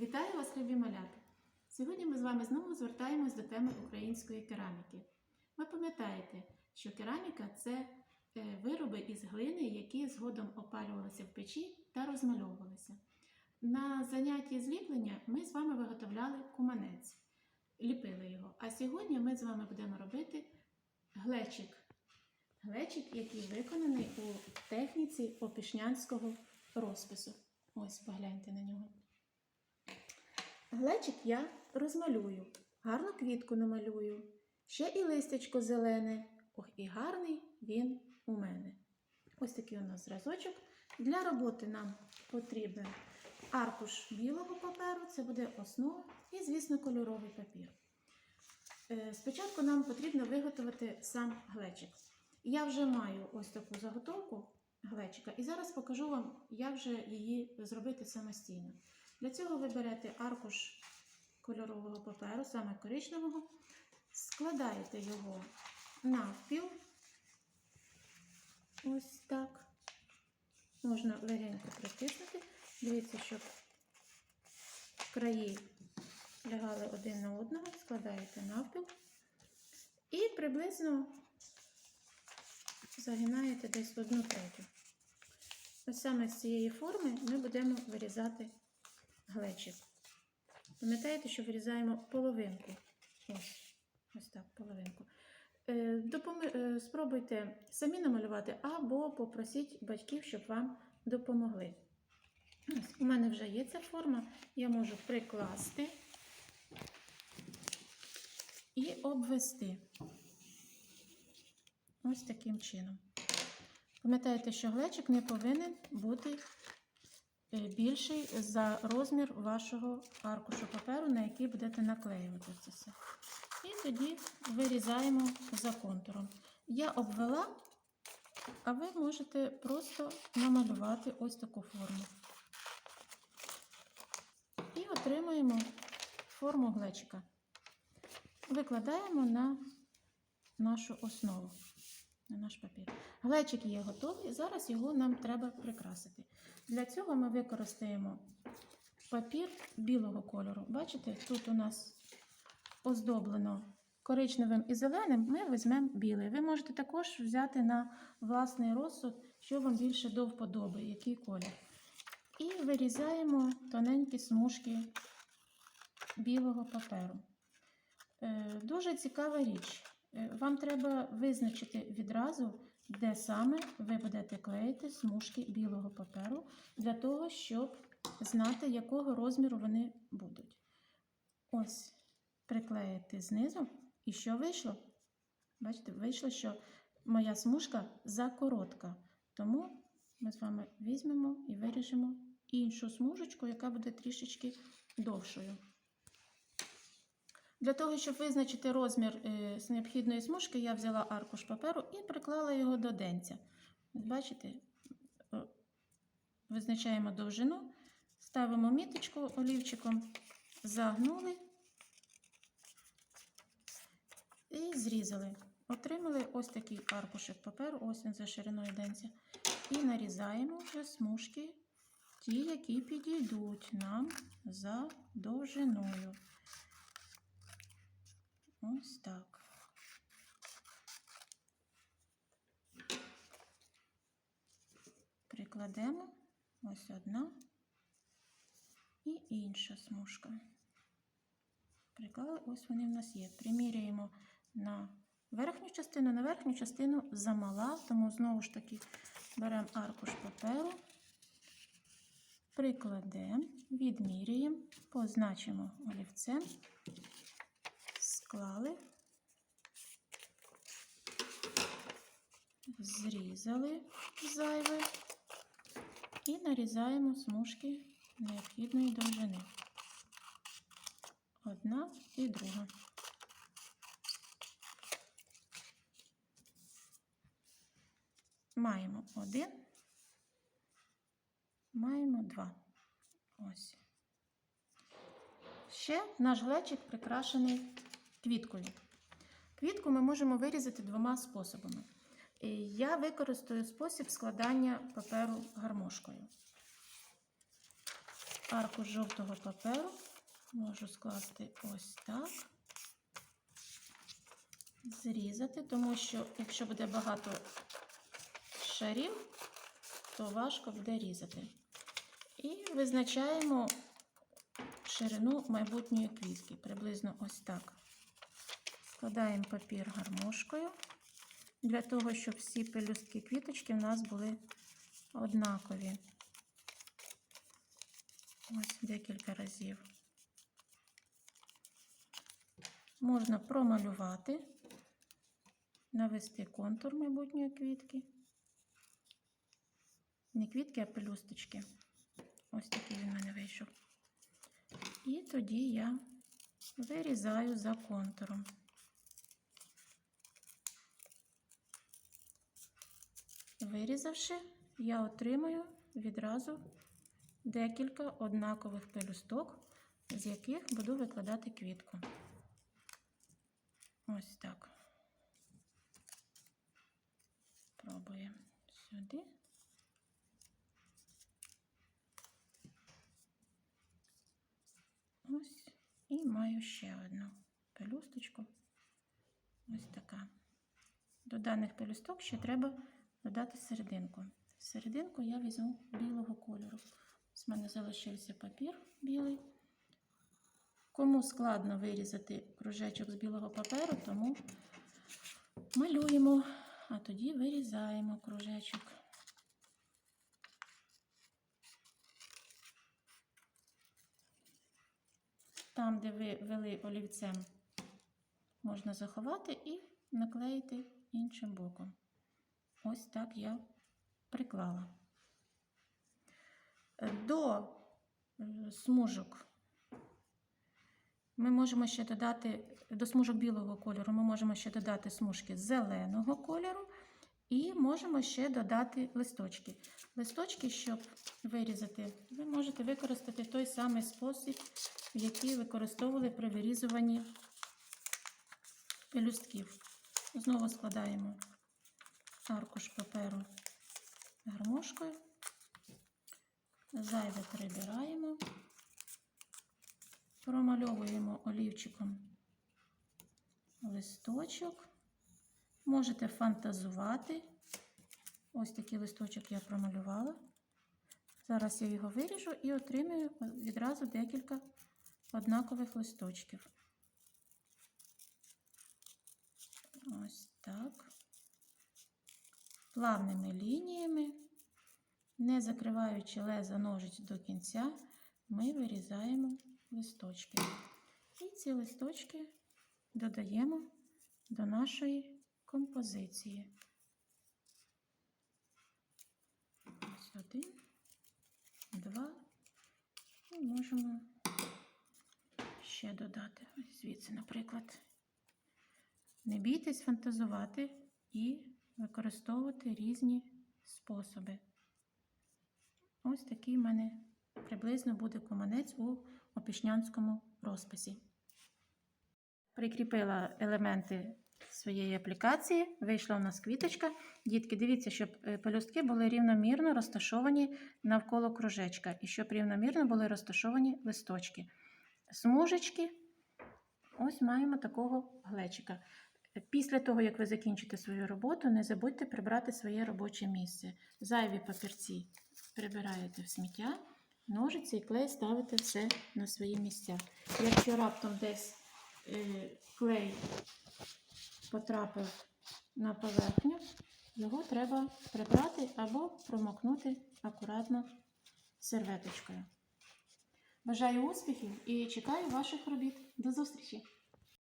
Вітаю вас, любі малята! Сьогодні ми з вами знову звертаємось до теми української кераміки. Ви пам'ятаєте, що кераміка це е, вироби із глини, які згодом опалювалися в печі та розмальовувалися. На занятті зліплення ми з вами виготовляли куманець, ліпили його. А сьогодні ми з вами будемо робити глечик. Глечик, який виконаний у техніці опішнянського розпису. Ось погляньте на нього. Глечик я розмалюю, гарну квітку намалюю, ще і листячко зелене. Ох, і гарний він у мене. Ось такий у нас зразочок. Для роботи нам потрібен аркуш білого паперу, це буде основа, і, звісно, кольоровий папір. Е, Спочатку нам потрібно виготовити сам глечик. Я вже маю ось таку заготовку глечика, і зараз покажу вам, як же її зробити самостійно. Для цього ви берете аркуш кольорового паперу, саме коричневого, складаєте його навпіл. Ось так. Можна легенько притиснути. Дивіться, щоб краї лягали один на одного, складаєте навпіл. І приблизно загинаєте десь в одну третю. Ось саме з цієї форми ми будемо вирізати глечик. Пам'ятаєте, що вирізаємо половинку. Ось, ось так, половинку. Е, допоми- е, Спробуйте самі намалювати або попросіть батьків, щоб вам допомогли. Ось, у мене вже є ця форма, я можу прикласти і обвести. Ось таким чином. Пам'ятаєте, що глечик не повинен бути більший за розмір вашого аркушу паперу, на який будете наклеювати це все. І тоді вирізаємо за контуром. Я обвела, а ви можете просто намалювати ось таку форму. І отримуємо форму глечика. Викладаємо на нашу основу, на наш папір. Глечик є готовий, зараз його нам треба прикрасити. Для цього ми використаємо папір білого кольору. Бачите, тут у нас оздоблено коричневим і зеленим, ми візьмемо білий. Ви можете також взяти на власний розсуд, що вам більше до вподоби, який колір. І вирізаємо тоненькі смужки білого паперу. Е, Дуже цікава річ. Е, Вам треба визначити відразу, де саме ви будете клеїти смужки білого паперу, для того, щоб знати, якого розміру вони будуть. Ось, приклеїти знизу. І що вийшло? Бачите, вийшло, що моя смужка закоротка. Тому ми з вами візьмемо і виріжемо іншу смужечку, яка буде трішечки довшою. Для того, щоб визначити розмір е, з необхідної смужки, я взяла аркуш паперу і приклала його до денця. Бачите, визначаємо довжину, ставимо міточку олівчиком, загнули і зрізали. Отримали ось такий аркушик паперу, ось він за шириною денця. І нарізаємо вже смужки, ті, які підійдуть нам за довжиною. Ось так. Прикладемо ось одна і інша смужка. Приклали, ось вони в нас є. Приміряємо на верхню частину, на верхню частину замала, тому знову ж таки беремо аркуш паперу, прикладемо, відміряємо, позначимо олівцем склали, зрізали зайве і нарізаємо смужки необхідної довжини. Одна і друга. Маємо один, маємо два. Ось. Ще наш глечик прикрашений квіткою. Квітку ми можемо вирізати двома способами. Я використаю спосіб складання паперу гармошкою. аркуш жовтого паперу можу скласти ось так, зрізати, тому що якщо буде багато шарів, то важко буде різати. І визначаємо ширину майбутньої квітки, приблизно ось так. Складаємо папір гармошкою для того, щоб всі пелюстки квіточки в нас були однакові. Ось декілька разів. Можна промалювати, навести контур майбутньої квітки. Не квітки, а пелюсточки. Ось такий він в мене вийшов. І тоді я вирізаю за контуром. Вирізавши, я отримую відразу декілька однакових пелюсток, з яких буду викладати квітку. Ось так. Пробуємо сюди. Ось і маю ще одну пелюсточку. Ось така. До даних пелюсток ще треба додати серединку. Серединку я візьму білого кольору. Ось в мене залишився папір білий. Кому складно вирізати кружечок з білого паперу, тому малюємо, а тоді вирізаємо кружечок. Там, де ви вели олівцем, можна заховати і наклеїти іншим боком. Ось так я приклала. До е, смужок ми можемо ще додати, до смужок білого кольору, ми можемо ще додати смужки зеленого кольору і можемо ще додати листочки. Листочки, щоб вирізати, ви можете використати той самий спосіб, який використовували при вирізуванні пелюстків. Знову складаємо аркуш паперу гармошкою, зайве прибираємо, промальовуємо олівчиком листочок. Можете фантазувати. Ось такий листочок я промалювала. Зараз я його виріжу і отримую відразу декілька однакових листочків. Ось так. Плавними лініями, не закриваючи леза ножиць до кінця, ми вирізаємо листочки. І ці листочки додаємо до нашої композиції. Ось один, два. І можемо ще додати. Звідси, наприклад. Не бійтесь фантазувати і використовувати різні способи. Ось такий в мене приблизно буде команець у опішнянському розписі. Прикріпила елементи своєї аплікації, вийшла у нас квіточка. Дітки, дивіться, щоб е, пелюстки були рівномірно розташовані навколо кружечка і щоб рівномірно були розташовані листочки. Смужечки, ось маємо такого глечика. Після того, як ви закінчите свою роботу, не забудьте прибрати своє робоче місце. Зайві папірці прибираєте в сміття, ножиці і клей ставите все на свої місця. Якщо раптом десь е, клей потрапив на поверхню, його треба прибрати або промокнути акуратно серветочкою. Бажаю успіхів і чекаю ваших робіт. До зустрічі!